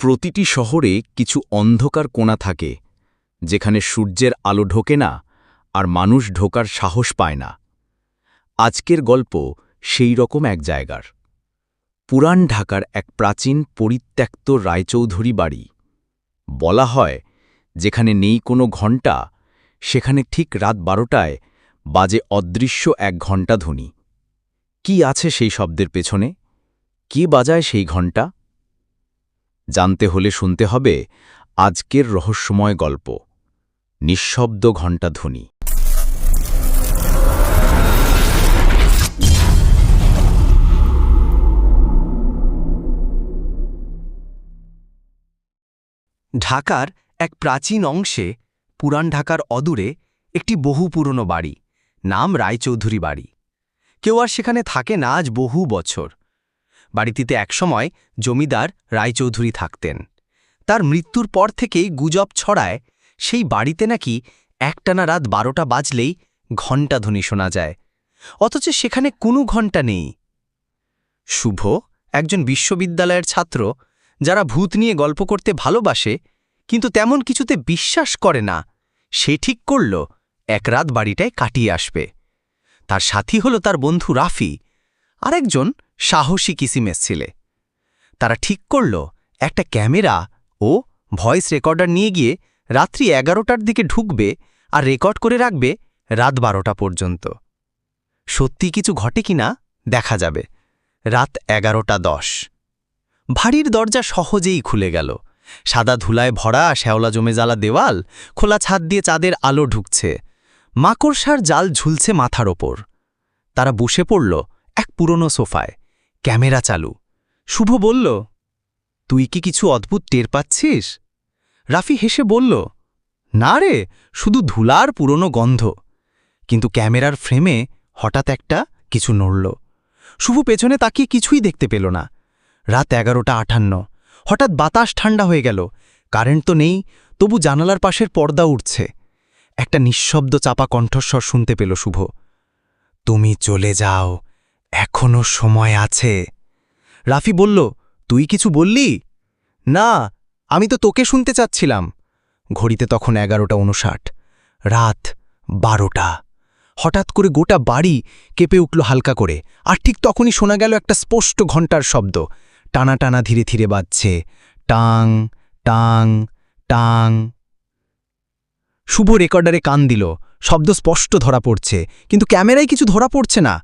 প্রতিটি শহরে কিছু অন্ধকার কোণা থাকে, যেখানে সূর্যের আলো ঢোকে না আর মানুষ ঢোকার সাহস পায় না। আজকের গল্প সেই রকম এক জায়গার। পুরান ঢাকার এক প্রাচীন পরিত্যক্ত রায়চৌধুরী বাড়ি। বলা হয়, যেখানে নেই কোনো ঘণ্টা, সেখানে ঠিক রাত বারোটায় বাজে অদৃশ্য এক ঘণ্টা ধ্বনি। কি আছে সেই শব্দের পেছনে? কে বাজায় সেই ঘণ্টা? জানতে হলে শুনতে হবে আজকের রহস্যময় গল্প। নিঃশব্দ ঘণ্টা ধ্বনি। ঢাকার এক প্রাচীন অংশে পুরান ঢাকার অদূরে, একটি বহু পুরনো বাড়ি, নাম রায়চৌধুরী বাড়ি। কেউ আর সেখানে থাকে না আজ বহু বছর। বাড়িটিতে একসময় জমিদার রায়চৌধুরী থাকতেন। তার মৃত্যুর পর থেকেই গুজব ছড়ায়, সেই বাড়িতে নাকি একটানা রাত বারোটা বাজলেই ঘণ্টা ধ্বনি শোনা যায়। অথচ সেখানে কোনো ঘণ্টা নেই। শুভ একজন বিশ্ববিদ্যালয়ের ছাত্র, যারা ভূত নিয়ে গল্প করতে ভালোবাসে, কিন্তু তেমন কিছুতে বিশ্বাস করে না। সে ঠিক করল, এক রাত বাড়িটায় কাটিয়ে আসবে। তার সাথী হল তার বন্ধু রাফি। আরেকজন সাহসী কিসিমেস ছেলে। তারা ঠিক করল, একটা ক্যামেরা ও ভয়েস রেকর্ডার নিয়ে গিয়ে রাত্রি এগারোটার দিকে ঢুকবে আর রেকর্ড করে রাখবে রাত বারোটা পর্যন্ত। সত্যি কিছু ঘটে কিনা দেখা যাবে। রাত এগারোটা দশ। ভারীর দরজা সহজেই খুলে গেল। সাদা ধুলায় ভরা শ্যাওলা জমে জ্বালা দেওয়াল, খোলা ছাদ দিয়ে চাঁদের আলো ঢুকছে। মাকড়সার জাল ঝুলছে মাথার ওপর। তারা বসে পড়ল এক পুরনো সোফায়। ক্যামেরা চালু। শুভ বলল, তুই কি কিছু অদ্ভুত টের পাচ্ছিস? রাফি হেসে বলল, না রে, শুধু ধুলার পুরনো গন্ধ। কিন্তু ক্যামেরার ফ্রেমে হঠাৎ একটা কিছু নড়ল। শুভ পেছনে তাকিয়ে কিছুই দেখতে পেল না। রাত এগারোটা আটান্ন হঠাৎ বাতাস ঠান্ডা হয়ে গেল। কারেন্ট তো নেই, তবু জানালার পাশের পর্দা উঠছে একটা নিঃশব্দ চাপা কণ্ঠস্বর শুনতে পেল শুভ। তুমি চলে যাও এখনও সময় আছে। রাফি বলল, তুই কিছু বললি? না, আমি তো তোকে শুনতে চাচ্ছিলাম। ঘড়িতে তখন এগারোটা উনষাট রাত বারোটা। হঠাৎ করে গোটা বাড়ি কেঁপে উঠল হালকা করে, আর ঠিক তখনই শোনা গেল একটা স্পষ্ট ঘণ্টার শব্দ। টানা টানা ধীরে ধীরে বাজছে, টাং টাং টাং। শুভ রেকর্ডারে কান দিল, শব্দ স্পষ্ট ধরা পড়ছে, কিন্তু ক্যামেরায় কিছু ধরা পড়ছে না।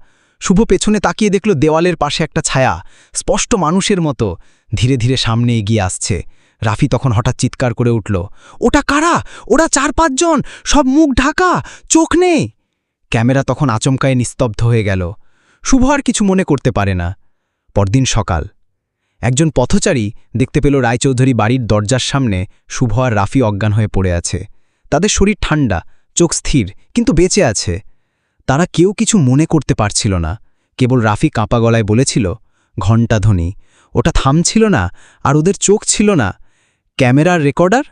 শুভ পেছনে তাকিয়ে দেখল দেওয়ালের পাশে একটা ছায়া, স্পষ্ট মানুষের মতো। ধীরে ধীরে সামনে এগিয়ে আসছে। রাফি তখন হঠাৎ চিৎকার করে উঠল, ওটা কারা? ওরা চার পাঁচজন, সব মুখ ঢাকা, চোখ নেই! ক্যামেরা তখন আচমকায় নিস্তব্ধ হয়ে গেল। শুভ আর কিছু মনে করতে পারে না। পরদিন সকাল। একজন পথচারী দেখতে পেল রায়চৌধুরী বাড়ির দরজার সামনে শুভ আর রাফি অজ্ঞান হয়ে পড়ে আছে। তাদের শরীর ঠান্ডা, চোখ স্থির, কিন্তু বেঁচে আছে। তারা কেউ কিছু মনে করতে পারছিল না। কেবল রাফি কাঁপা গলায় বলেছিল ঘণ্টাধ্বনি ওটা থামছিল না, আর ওদের চোখ ছিল না। ক্যামেরার রেকর্ডার?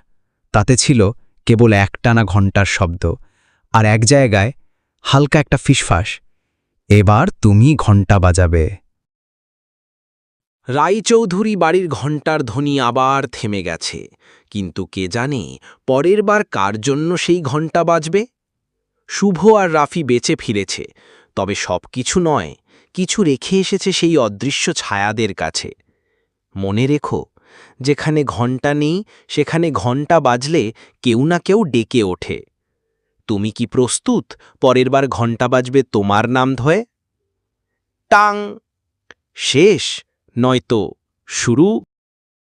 তাতে ছিল কেবল একটানা ঘণ্টার শব্দ, আর এক জায়গায় হালকা একটা ফিসফাস, এবার তুমি ঘণ্টা বাজাবে। রায়চৌধুরী বাড়ির ঘণ্টার ধ্বনি আবার থেমে গেছে, কিন্তু কে জানে পরের বার কার জন্য সেই ঘণ্টা বাজবে? শুভ আর রাফি বেঁচে ফিরেছে। তবে সব কিছু নয়, কিছু রেখে এসেছে সেই অদৃশ্য ছায়াদের কাছে। মনে রেখো, যেখানে ঘণ্টা নেই, সেখানে ঘণ্টা বাজলে কেউ না কেউ ডেকে ওঠে। তুমি কি প্রস্তুত? পরের বার ঘণ্টা বাজবে তোমার নাম ধয়ে? টাং! শেষ! নয়তো শুরু